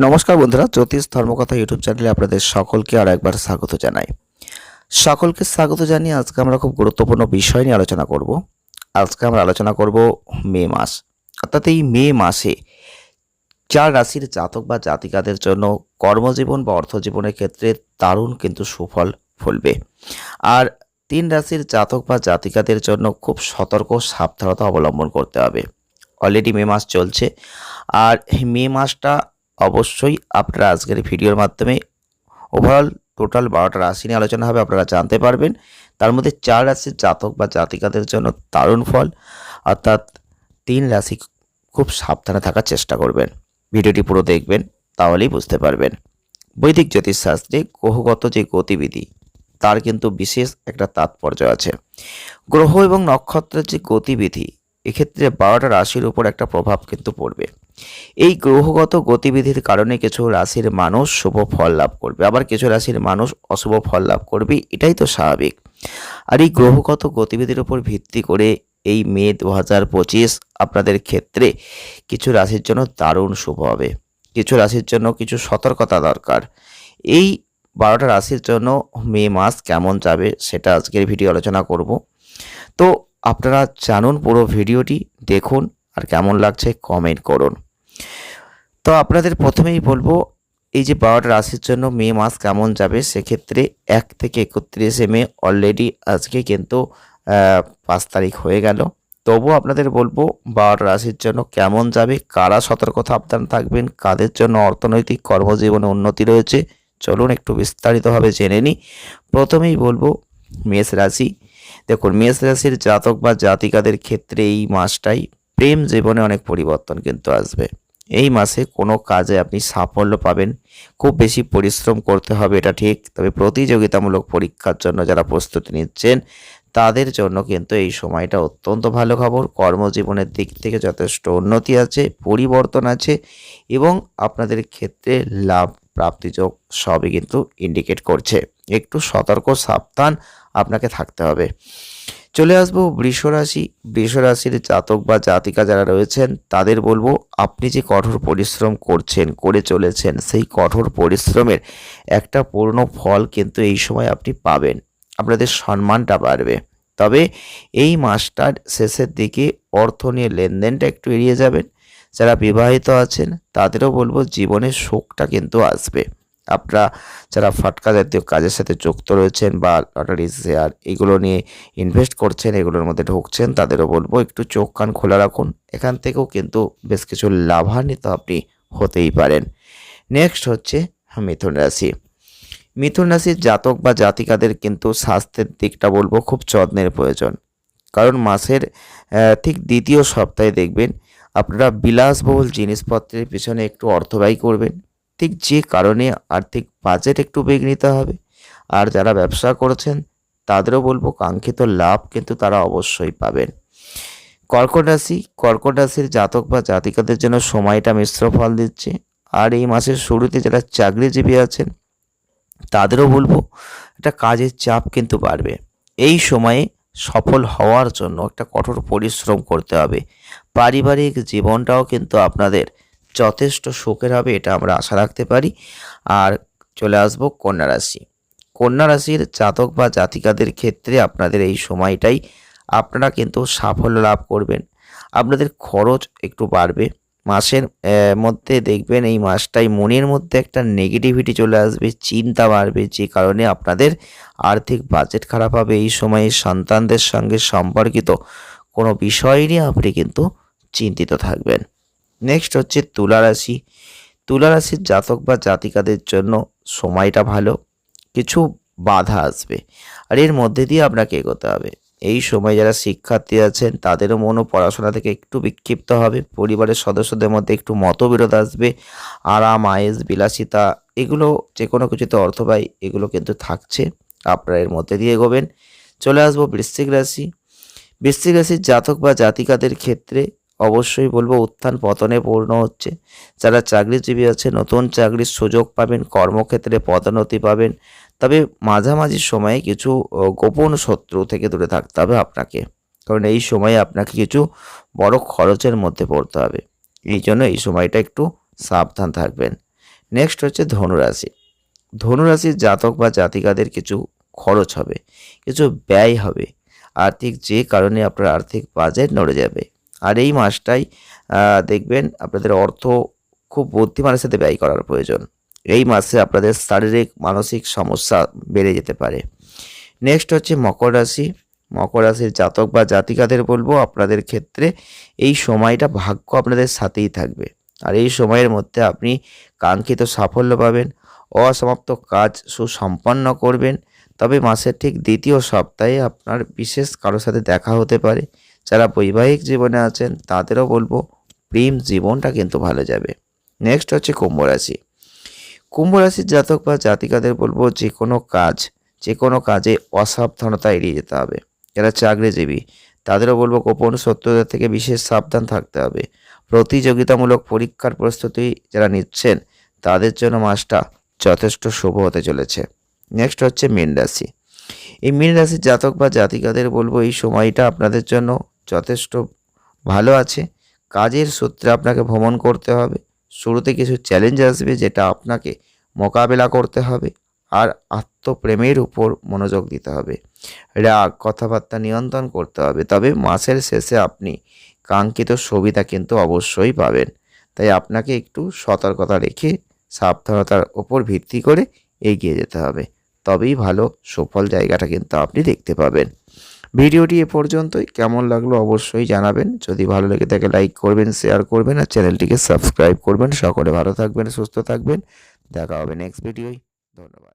নমস্কার বন্ধুরা, জ্যোতিষ ধর্মকথা ইউটিউব চ্যানেলে আপনাদের সকলকে আর একবার স্বাগত জানাই। সকলকে স্বাগত জানিয়ে আজকে আমরা খুব গুরুত্বপূর্ণ বিষয় নিয়ে আলোচনা করব। আজকে আমরা আলোচনা করব মে মাস। অর্থাৎ এই মে মাসে চার রাশির জাতক বা জাতিকাদের জন্য কর্মজীবন বা অর্থজীবনের ক্ষেত্রে দারুণ কিন্তু সুফল ফলবে। আর তিন রাশির জাতক বা জাতিকাদের জন্য খুব সতর্ক সাবধানতা অবলম্বন করতে হবে। অলরেডি মে মাস চলছে। আর মে মাসটা অবশ্যই আপনারা আজকের ভিডিওর মাধ্যমে ওভারঅল টোটাল বারোটা রাশি নিয়ে আলোচনা হবে, আপনারা জানতে পারবেন। তার মধ্যে চার রাশির জাতক বা জাতিকাদের জন্য দারুণ ফল, অর্থাৎ তিন রাশি খুব সাবধানে থাকার চেষ্টা করবেন। ভিডিওটি পুরো দেখবেন, তাহলেই বুঝতে পারবেন। বৈদিক জ্যোতিষশাস্ত্রে গ্রহগত যে গতিবিধি, তার কিন্তু বিশেষ একটা তাৎপর্য আছে। গ্রহ এবং নক্ষত্রের যে গতিবিধি এক্ষেত্রে বারোটা রাশির উপর একটা প্রভাব কিন্তু পড়বে। এই গ্রহগত গতিবিধির কারণে কিছু রাশির মানুষ শুভ ফল লাভ করবে, আবার কিছু রাশির মানুষ অশুভ ফল লাভ করবে, এটাই তো স্বাভাবিক। আর এই গ্রহগত গতিবিধির উপর ভিত্তি করে এই মে দু হাজার পঁচিশ আপনাদের ক্ষেত্রে কিছু রাশির জন্য দারুণ শুভ হবে। কিছু রাশির জন্য কিছু সতর্কতা দরকার। এই বারোটা রাশির জন্য মে মাস কেমন যাবে সেটা আজকের ভিডিও আলোচনা করব। তো আপনারা জানুন পুরো ভিডিওটি, দেখুন আর কেমন লাগছে কমেন্ট করুন। তো আপনাদের প্রথমেই বলব, এই যে বারোটা রাশির জন্য মে মাস কেমন যাবে, সেক্ষেত্রে এক থেকে একত্রিশে মে অলরেডি আজকে কিন্তু পাঁচ তারিখ হয়ে গেল। তবুও আপনাদের বলব, বারোটা রাশির জন্য কেমন যাবে, কারা সতর্কতা সাবধান থাকবেন, কাদের জন্য অর্থনৈতিক কর্মজীবনে উন্নতি রয়েছে, চলুন একটু বিস্তারিতভাবে জেনে নিই। প্রথমেই বলব, মেষ রাশি দেখুন, মেষ রাশির জাতক বা জাতিকাদের ক্ষেত্রে এই মাসটাই প্রেম জীবনে অনেক পরিবর্তন কিন্তু আসবে। এই মাসে কোনো কাজে আপনি সাফল্য পাবেন, খুব বেশি পরিশ্রম করতে হবে, এটা ঠিক। তবে প্রতিযোগিতামূলক পরীক্ষার জন্য যারা প্রস্তুতি নিচ্ছেন, তাদের জন্য কিন্তু এই সময়টা অত্যন্ত ভালো খবর। কর্মজীবনের দিক থেকে যথেষ্ট উন্নতি আছে, পরিবর্তন আছে এবং আপনাদের ক্ষেত্রে লাভ প্রাপ্তিযোগ সবই কিন্তু ইন্ডিকেট করছে। একটু সতর্ক সাবধান আপনাকে থাকতে হবে। চলে আসব বৃষ রাশি। বৃষ রাশির জাতক বা জাতিকা যারা রয়েছেন, তাদের বলব, আপনি যে কঠোর পরিশ্রম করছেন, করে চলেছেন, সেই কঠোর পরিশ্রমের একটা পূর্ণ ফল কিন্তু এই সময় আপনি পাবেন। আপনাদের সম্মানটা বাড়বে। তবে এই মাসটার শেষের দিকে অর্থ নিয়ে লেনদেনটা একটু এড়িয়ে যাবেন। যারা বিবাহিত আছেন, তাদেরও বলব, জীবনের সুখটা কিন্তু আসবে। আপনারা যারা ফাটকা জাতীয় কাজের সাথে যুক্ত রয়েছেন বা লটারি শেয়ার এগুলো নিয়ে ইনভেস্ট করছেন, এগুলোর মধ্যে ঢুকছেন, তাদেরও বলব একটু চোখ কান খোলা রাখুন। এখান থেকেও কিন্তু বেশ কিছু লাভান্বিত আপনি হতেই পারেন। নেক্সট হচ্ছে মিথুন রাশি। মিথুন রাশির জাতক বা জাতিকাদের কিন্তু স্বাস্থ্যের দিকটা বলব খুব যত্নের প্রয়োজন। কারণ মাসের ঠিক দ্বিতীয় সপ্তাহে দেখবেন আপনারা বিলাসবহুল জিনিসপত্রের পিছনে একটু অর্থ ব্যয় করবেন। ঠিক যে কারণে আর্থিক বাজেট একটু বেগ নিতে হবে। আর যারা ব্যবসা করেছেন, তাদেরও বলব কাঙ্ক্ষিত লাভ কিন্তু তারা অবশ্যই পাবেন। কর্কট রাশি, কর্কট রাশির জাতক বা জাতিকাদের জন্য সময়টা মিশ্র ফল দিচ্ছে। আর এই মাসের শুরুতে যারা চাকরিজীবী আছেন, তাদেরও বলব একটা কাজের চাপ কিন্তু বাড়বে। এই সময়ে সফল হওয়ার জন্য একটা কঠোর পরিশ্রম করতে হবে। পারিবারিক জীবনটাও কিন্তু আপনাদের যথেষ্ট শোকের হবে, এটা আমরা আশা রাখতে পারি। আর চলে আসব কন্যা রাশি। কন্যা রাশির জাতক বা জাতিকাদের ক্ষেত্রে আপনাদের এই সময়টাই আপনারা কিন্তু সাফল্য লাভ করবেন। আপনাদের খরচ একটু বাড়বে। মাসের মধ্যে দেখবেন এই মাসটাই মনের মধ্যে একটা নেগেটিভিটি চলে আসবে, চিন্তা বাড়বে, যে কারণে আপনাদের আর্থিক বাজেট খারাপ হবে। এই সময়ে সন্তানদের সঙ্গে সম্পর্কিত কোনো বিষয় নিয়ে আপনি কিন্তু চিন্তিত থাকবেন। নেক্সট হচ্ছে তুলা রাশি। তুলা রাশির জাতক বা জাতিকাদের জন্য সময়টা ভালো, কিছু বাধা আসবে, আর এর মধ্যে দিয়ে আপনাকে এগোতে হবে। এই সময় যারা শিক্ষার্থী আছেন, তাদেরও মনও পড়াশোনা থেকে একটু বিক্ষিপ্ত হবে, পরিবারের সদস্যদের মধ্যে একটু মতবিরোধ আসবে, আরাম, আয়েস, বিলাসিতা, এগুলো যে কোনো কিছুতে অর্থ ব্যয়, এগুলো কিন্তু থাকছে, আপনারা এর মধ্যে দিয়ে এগোবেন। চলে আসব বৃশ্চিক রাশি। বৃশ্চিক রাশির জাতক বা জাতিকাদের ক্ষেত্রে অবশ্যই বলব উত্থান পতনে পূর্ণ হচ্ছে। যারা চাকরিজীবী আছে, নতুন চাকরির সুযোগ পাবেন, কর্মক্ষেত্রে পদোন্নতি পাবেন। তবে মাঝামাঝি সময়ে কিছু গোপন শত্রু থেকে দূরে থাকতে হবে আপনাকে। কারণ এই সময়ে আপনাকে কিছু বড় খরচের মধ্যে পড়তে হবে। এই জন্য এই সময়টা একটু সাবধান থাকবেন। নেক্সট হচ্ছে ধনুরাশি। ধনুরাশির জাতক বা জাতিকাদের কিছু খরচ হবে, কিছু ব্যয় হবে। আর্থিক যে কারণে আপনার আর্থিক বাজেট নড়ে যাবে। আর এই মাসটাই দেখবেন আপনাদের অর্থ খুব বুদ্ধিমানের সাথে ব্যয় করার প্রয়োজন। এই মাসে আপনাদের শারীরিক, মানসিক সমস্যা বেড়ে যেতে পারে। নেক্সট হচ্ছে মকর রাশি। মকর রাশির জাতক বা জাতিকাদের বলব, আপনাদের ক্ষেত্রে এই সময়টা ভাগ্য আপনাদের সাথেই থাকবে। আর এই সময়ের মধ্যে আপনি কাঙ্ক্ষিত সাফল্য পাবেন, অসমাপ্ত কাজ সুসম্পন্ন করবেন। তবে মাসের ঠিক দ্বিতীয় সপ্তাহে আপনার বিশেষ কারোর সাথে দেখা হতে পারে। যারা বৈবাহিক জীবনে আছেন, তাদেরও বলব প্রেম জীবনটা কিন্তু ভালো যাবে। নেক্সট হচ্ছে কুম্ভ রাশি। কুম্ভ রাশির জাতক বা জাতিকাদের বলব যে কোনো কাজ, যে কোনো কাজে অসাবধানতা এড়িয়ে যেতে হবে। যারা চাকরিজীবী, তাদেরও বলব গোপন শত্রুদের থেকে বিশেষ সাবধান থাকতে হবে। প্রতিযোগিতামূলক পরীক্ষার প্রস্তুতি যারা নিচ্ছেন, তাদের জন্য মাসটা যথেষ্ট শুভ হতে চলেছে। নেক্সট হচ্ছে মীন রাশি। এই মীন রাশির জাতক বা জাতিকাদের বলব এই সময়টা আপনাদের জন্য যথেষ্ট ভালো আছে। কাজের সূত্রে আপনাকে ভ্রমণ করতে হবে। শুরুতে কিছু চ্যালেঞ্জ আসবে যেটা আপনাকে মোকাবেলা করতে হবে আর আত্মপ্রেমের উপর মনোযোগ দিতে হবে। রাগ, কথাবার্তা নিয়ন্ত্রণ করতে হবে। তবে মাসের শেষে আপনি কাঙ্ক্ষিত সুবিধা কিন্তু অবশ্যই পাবেন। তাই আপনাকে একটু সতর্কতা রেখে সাবধানতার ওপর ভিত্তি করে এগিয়ে যেতে হবে। তবেই ভালো, সফল জায়গাটা কিন্তু আপনি দেখতে পাবেন। ভিডিওটি এ পর্যন্তই। কেমন লাগল অবশ্যই জানাবেন। যদি ভালো লেগে থাকে লাইক করবেন শেয়ার করবেন আর চ্যানেলটিকে সাবস্ক্রাইব করবেন। সকলে ভালো থাকবেন, সুস্থ থাকবেন। দেখা হবে নেক্সট ভিডিওয়। ধন্যবাদ।